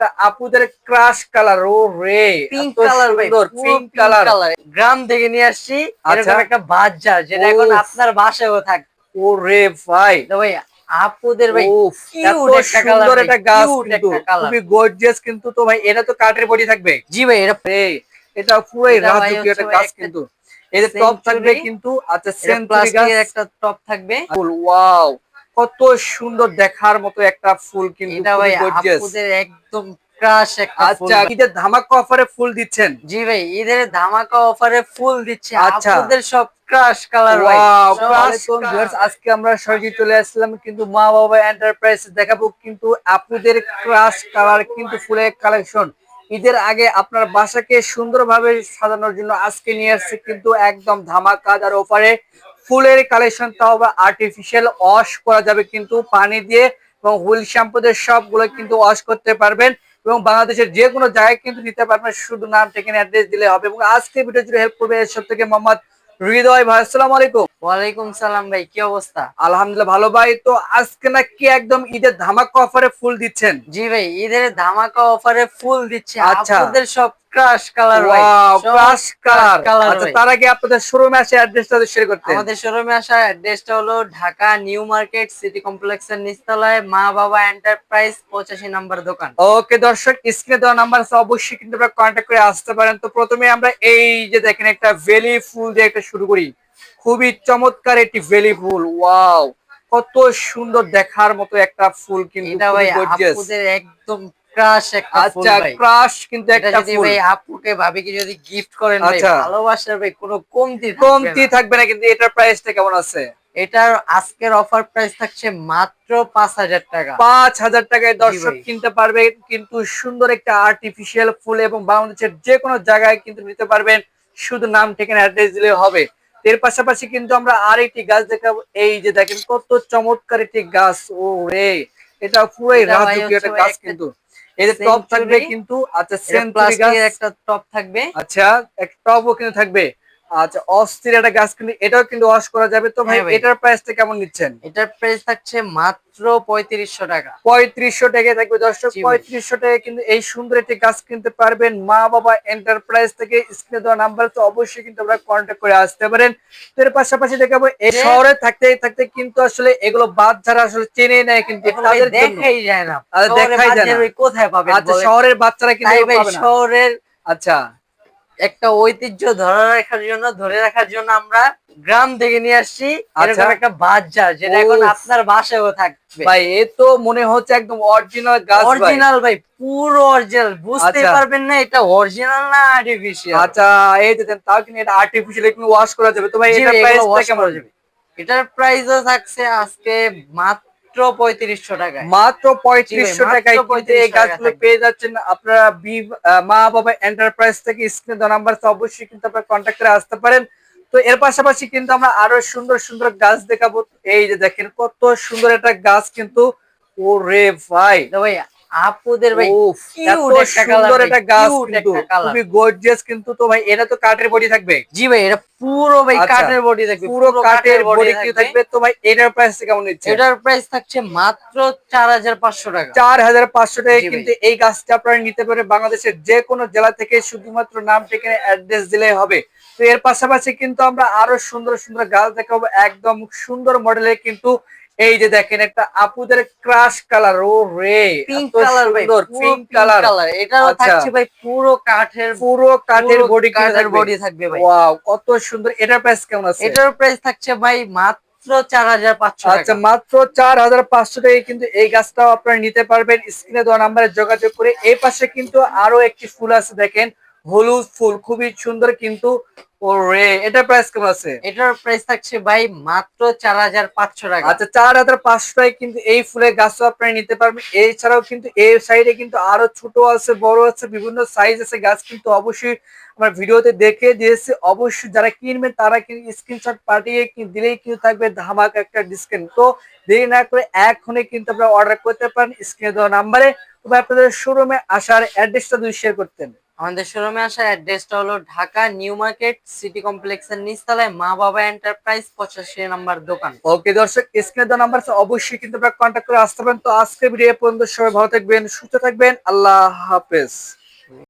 একটা আপুদের crush colour ও রে পিঙ্ক কালার সুন্দর পিঙ্ক কালার গ্রাম থেকে নিয়ে আসছি আচ্ছা। এরকম একটা বাজার যেটা এখন আপনার বাসায়ও থাক ও রে ভাই। তো ভাই আপুদের ভাই সুন্দর একটা গাছ কিন্তু একটা খুবই গর্জিয়াস কিন্তু তো ভাই এটা তো কাঠের বডি থাকবে। জি ভাই এটা রে এটা পুরোই রাজকীয় একটা গাছ কিন্তু। যে টপ থাকবে কিন্তু আচ্ছা প্লাস্টিকের একটা টপ থাকবে। ওয়াও কত সুন্দর দেখার মতো একটা ফুল কিন্তু একদম ক্রাশ একটা আচ্ছা ঈদের ধামাকা অফারে ফুল দিচ্ছেন? জি ভাই ঈদের ধামাকা অফারে ফুল দিচ্ছে। আচ্ছা। সব ক্রাশ কালার আজকে আমরা সরাসরি চলে আসলাম কিন্তু মা বাবা এন্টারপ্রাইজ দেখাবো কিন্তু আপুদের ক্রাশ কালার কিন্তু ফুলের কালেকশন ঈদের আগে আপনার বাসাকে সুন্দরভাবে সাজানোর জন্য আজকে নিয়ে আসছে কিন্তু একদম ধামাকাদার অফারে ফুলের কালেকশন তাও বা আর্টিফিশিয়াল ওয়াশ করা যাবে কিন্তু পানি দিয়ে এবং হুইল শ্যাম্পুদের সবগুলো কিন্তু ওয়াশ করতে পারবেন এবং বাংলাদেশের যে কোনো জায়গায় কিন্তু নিতে পারবেন শুধু নাম ঠিকানা অ্যাড্রেস দিলে হবে এবং আজকে ভিডিও জুড়ে হেল্প করবে এর সব থেকে মোহাম্মদ হৃদয় ভাই। আসসালামু আলাইকুম। ওয়ালাইকুম সালাম ভাই কি অবস্থা? আলহামদুলিল্লাহ ভালো ভাই। তো আজকে নাকি একদম ঈদের ধামাকা অফারে ফুল দিচ্ছেন। জি ভাই ঈদের ধামাকা অফারে ফুল দিচ্ছে। আচ্ছা। আপুদের সব crush colour wow crush colour. Colour আচ্ছা তার আগে আপনাদের শোরুমে আসে অ্যাড্রেসটা শেয়ার করতে আমাদের শোরুমে আসা অ্যাড্রেসটা হলো ঢাকা নিউ মার্কেট সিটি কমপ্লেক্সের নিচতলায় মা বাবা এন্টারপ্রাইজ পঁচাশি নাম্বার দোকান। ওকে দর্শক স্ক্রিনে দেওয়া নাম্বার আছে অবশ্যই কিন্তু আপনারা কন্ট্যাক্ট করে আসতে পারেন। তো প্রথমে আমরা এই যে দেখেন একটা ভেলি ফুল দিয়ে একটা শুরু করি। খুবই চমৎকার একটি ভেলি ফুল ওয়াও কত সুন্দর দেখার মতো একটা ফুল কিন্তু এটা ভাই আপুদের একদম ক্রাশ একটা আচ্ছা ক্রাশ কিন্তু একটা যদি ফুল ভাই আপুকে ভাবিকে যদি গিফট করেন ভাই আচ্ছা। ভালোবাসার ভাই কোনো কমতি কমতি। থাকবে না কিন্তু এটার প্রাইসটা কেমন আছে? এটার আজকের অফার প্রাইস থাকছে মাত্র পাঁচ হাজার টাকা। পাঁচ হাজার টাকায় দর্শক কিনতে পারবে কিন্তু সুন্দর একটা আর্টিফিশিয়াল ফুল এবং বাংলাদেশের যে কোনো জায়গায় কিন্তু নিতে পারবেন। শুধু নাম ঠিকানা অ্যাড্রেস দিলে হবে। এর পাশাপাশি কিন্তু আমরা আর একটি গাছ দেখাবো। এই যে দেখেন কত চমৎকার একটি গাছ ও রে এটা পুরোই রাজকীয় একটা গাছ কিন্তু। এই টপ থাকবে কিন্তু আচ্ছা সেঞ্চুরি একটা টপ থাকবে। আচ্ছা একটা টবও কিন্তু থাকবে। আচ্ছা অস্থির একটা গাছ কিন্তু এটাও কিন্তু ওয়াশ করা যাবে। তো ভাই হ্যাঁ এটার প্রাইসটা কেমন নিচ্ছেন? এটার প্রাইস থাকছে মাত্র পঁয়ত্রিশশো টাকা। পঁয়ত্রিশশো টাকায় থাকবে দর্শক পঁয়ত্রিশশো টাকায় কিন্তু এই সুন্দর একটি গাছ কিনতে পারবেন মা বাবা এন্টারপ্রাইজ থেকে। স্ক্রিনে দেওয়া নাম্বার তো অবশ্যই কিন্তু আপনারা কন্ট্যাক্ট করে আসতে পারেন। তো এর পাশাপাশি দেখাবো এই শহরে থাকতে থাকতে কিন্তু আসলে এগুলো বাদ যারা আসলে চেনে নেয় কিন্তু তাদের দেখাই যায় না। দেখাই যায় না। কোথায় পাবেন আচ্ছা শহরের বাচ্চারা কিন্তু পাবে। শহরের আচ্ছা। একটা ঐতিহ্য ধরে রাখার জন্য ধরে রাখার জন্য আমরা গ্রাম থেকে নিয়ে আসছি। আচ্ছা। এরকম একটা বাজার যেটা এখন আপনার বাসায়ও থাকবে। ভাই এ তো মনে হচ্ছে একদম অরিজিনাল গাছ ভাই। অরিজিনাল ভাই পুরো অরিজিনাল বুঝতে আচ্ছা। পারবেন না এটা অরিজিনাল না আর্টিফিশিয়াল আচ্ছা এই যে দেন, তাও কিন্তু এটা আর্টিফিশিয়াল কিন্তু ওয়াশ করা যাবে? তো ভাই এটার প্রাইসটা কেমন? যাবে। এটার প্রাইসও থাকছে আজকে মাত্র পঁয়ত্রিশশো টাকা মাত্র পঁয়ত্রিশশো টাকায় এই 3500 টাকা গাছগুলো পেয়ে যাচ্ছেন। আপনারা বি- মা বাবা এন্টারপ্রাইজ থেকে স্ক্রিনে দেওয়া নাম্বার অবশ্যই কিন্তু আপনারা কন্ট্যাক্ট করে আসতে পারেন। তো এর পাশাপাশি কিন্তু আমরা আরও সুন্দর সুন্দর গাছ দেখাবো। এই যে দেখেন কত সুন্দর একটা গাছ কিন্তু। ও রে ভাই ভাইয়া ভাই আপুদের ভাই সুন্দর একটা গাছ কিন্তু। খুবই গর্জিয়াস কিন্তু তো ভাই এটা তো কাঠের বডি থাকবে। জি ভাই এটা পুরো ভাই আচ্ছা, কাঠের বডি থাকবে পুরো কাঠের বডি থাকবে। থাকবে তো ভাই এটার প্রাইস কেমন নিচ্ছে? এটার প্রাইস থাকছে মাত্র চার হাজার পাঁচশো টাকা। চার হাজার পাঁচশো টাকায় কিন্তু এই গাছটা আপনারা নিতে পারে বাংলাদেশের যে কোনো জেলা থেকে শুধুমাত্র নাম ঠিকানা অ্যাড্রেস দিলেই হবে। তো এর পাশাপাশি কিন্তু আমরা আরও সুন্দর সুন্দর গাছ দেখাবো একদম সুন্দর মডেলের কিন্তু এই যে দেখেন একটা আপুদের ক্রাশ কালার ও রে পিঙ্ক কালার সুন্দর পিঙ্ক কালার এটাও আচ্ছা। থাকছে ভাই পুরো কাঠের পুরো কাঠের বডি কাঠের বডি থাকবে ভাই। ওয়াও কত সুন্দর। এটার প্রাইস কেমন আছে? এটার প্রাইস থাকছে ভাই মাত্র চার হাজার পাঁচশো আচ্ছা মাত্র চার হাজার পাঁচশো টাকায় কিন্তু এই গাছটাও আপনারা নিতে পারবেন। স্ক্রিনে দেওয়া নাম্বারে যোগাযোগ করে এই পাশে কিন্তু আরও একটি ফুল আছে দেখেন। হলুদ ফুল খুবই সুন্দর কিন্তু ও রে এটার প্রাইস কেমন আছে? এটার প্রাইস থাকছে ভাই মাত্র চার হাজার পাঁচশো টাকা। আচ্ছা চার হাজার পাঁচশো টাকায় কিন্তু এই ফুলের গাছও আপনারা নিতে পারবেন। এছাড়াও কিন্তু এই সাইডে কিন্তু আরও ছোট আছে বড় আছে বিভিন্ন সাইজ আছে গাছ কিন্তু অবশ্যই আমার ভিডিওতে দেখে দিয়েছি। অবশ্যই যারা কিনবেন তারা কিন্তু স্ক্রিনশট পাঠিয়ে কি- দিলেই কিন্তু থাকবে ধামাক একটা ডিসকাউন্ট তো দেরি না করে এখনই কিন্তু আপনারা অর্ডার করতে পারেন স্ক্রিনে দেওয়া নাম্বারে তবে আপনাদের শোরুমে আসার অ্যাড্রেসটা যদি শেয়ার করতেন। আমাদের শোরুমে আসার অ্যাড্রেসটা হলো ঢাকা নিউ মার্কেট সিটি কমপ্লেক্সের নিচতলায় মা বাবা এন্টারপ্রাইজ পঁচাশি নাম্বার দোকান। ওকে দর্শক, স্ক্রিনে দেওয়া নাম্বার অবশ্যই কিন্তু আপনারা কন্ট্যাক্ট করে আসতে পারেন তো আজকে ভিডিও পর্যন্ত, সবাই ভালো থাকবেন, সুস্থ থাকবেন, আল্লাহ হাফেজ।